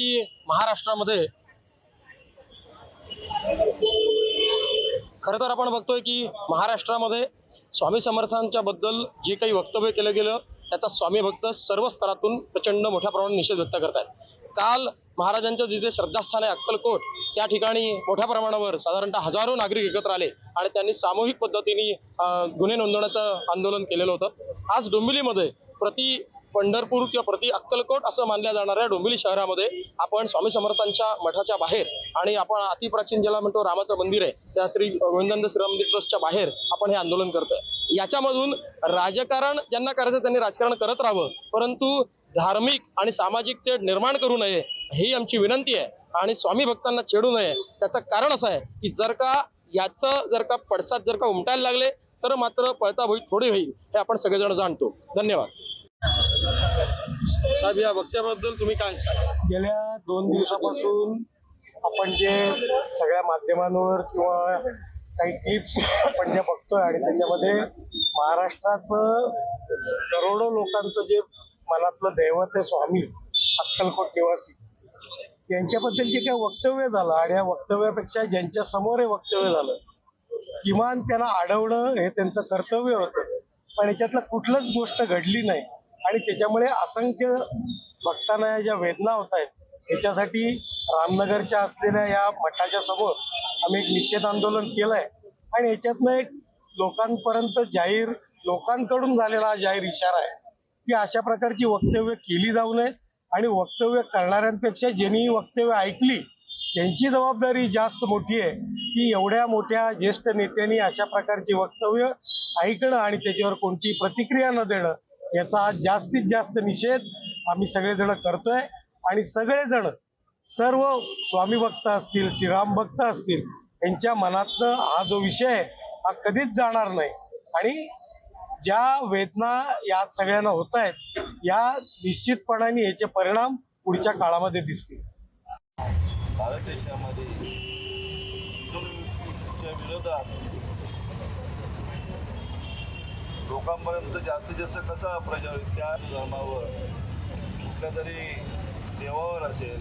की महाराष्ट्रामध्ये खर तर आपण बघतोय की महाराष्ट्रामध्ये स्वामी समर्थांच्या बद्दल जे काही वक्तव्य केलं गेलं त्याचा स्वामी भक्त सर्व स्तरातून प्रचंड मोठ्या प्रमाणात निषेध व्यक्त करत आहेत काल महाराजांचं जिथे श्रद्धास्थान आहे अक्कलकोट त्या ठिकाणी मोठ्या प्रमाणावर साधारणतः हजारो नागरिक एकत्र आले आणि त्यांनी सामूहिक पद्धतीने गुन्हे नोंदवण्याचं आंदोलन केलेलं होतं. आज डोंबिवलीमध्ये प्रति पंढरपूर किंवा प्रति अक्कलकोट असं मानल्या जाणाऱ्या डोंबिवली शहरामध्ये आपण स्वामी समर्थांच्या मठाच्या बाहेर आणि आपण अतिप्राचीन ज्याला म्हणतो रामाचं मंदिर आहे त्या श्री गोविंदानंद श्री ट्रस्टच्या बाहेर आपण हे आंदोलन करतोय. याच्यामधून राजकारण ज्यांना करायचं त्यांनी राजकारण करत राहावं परंतु धार्मिक आणि सामाजिक ते निर्माण करू नये ही आमची विनंती आहे. आणि स्वामी भक्तांना छेडू नये त्याचं कारण असं आहे की जर का याचं जर का पडसाद जर का उमटायला लागले तर मात्र पळता भोई थोडी होईल हे आपण सगळेजण जाणतो. धन्यवाद. साहेब या वक्त्याबद्दल तुम्ही काय सांगाल? गेल्या दोन दिवसापासून आपण जे सगळ्या माध्यमांवर किंवा काही क्लिप्स आपण जे बघतोय आणि त्याच्यामध्ये महाराष्ट्राचं करोडो लोकांचं जे मनातलं दैवत आहे स्वामी अक्कलकोट निवासी यांच्याबद्दल जे काही वक्तव्य झालं आणि या वक्तव्यापेक्षा ज्यांच्या समोर हे वक्तव्य झालं किमान त्यांना अडवणं हे त्यांचं कर्तव्य होतं. पण याच्यातलं कुठलंच गोष्ट घडली नाही. आणि त्याच्यामुळे असंख्य भक्तांना या ज्या वेदना होत आहेत त्याच्यासाठी रामनगरच्या असलेल्या या मठाच्या समोर आम्ही एक निषेध आंदोलन केलंय. आणि याच्यातनं एक लोकांपर्यंत जाहीर लोकांकडून झालेला हा जाहीर इशारा आहे की अशा प्रकारची वक्तव्य केली जाऊ नयेत आणि वक्तव्य करणाऱ्यांपेक्षा ज्यांनी वक्तव्य ऐकली त्यांची जबाबदारी जास्त मोठी आहे की एवढ्या मोठ्या ज्येष्ठ नेत्यांनी अशा प्रकारची वक्तव्य ऐकणं आणि त्याच्यावर कोणती प्रतिक्रिया न देणं याचा जास्तीत जास्त निषेध आम्ही सगळेजण करतोय. आणि सगळेजण सर्व स्वामी भक्त असतील श्रीराम भक्त असतील यांच्या मनातनं हा जो विषय आहे हा कधीच जाणार नाही. आणि ज्या वेदना या सगळ्यांना होत आहेत या निश्चितपणाने याचे परिणाम पुढच्या काळामध्ये दिसतील. भारत देशामध्ये विरोधात लोकांपर्यंत जास्तीत जास्त कसं प्रचार होईल त्या धर्मावर कुठल्या तरी देवावर असेल?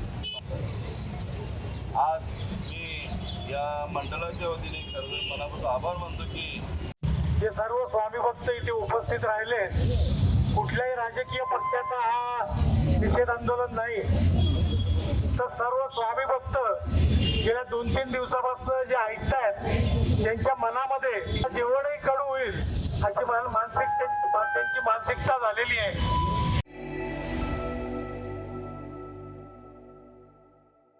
आज मी या मंडळाच्या वतीने सर्व मनापासून आभार मानतो की जे सर्व स्वामी भक्त इथे उपस्थित राहिले कुठल्याही राजकीय पक्षाचा हा निषेध आंदोलन नाही. तर सर्व स्वामी भक्त गेल्या दोन तीन दिवसापासून जे ऐकतायत त्यांच्या मनामध्ये जेवढही कडू होईल अशी मान- Adeliene.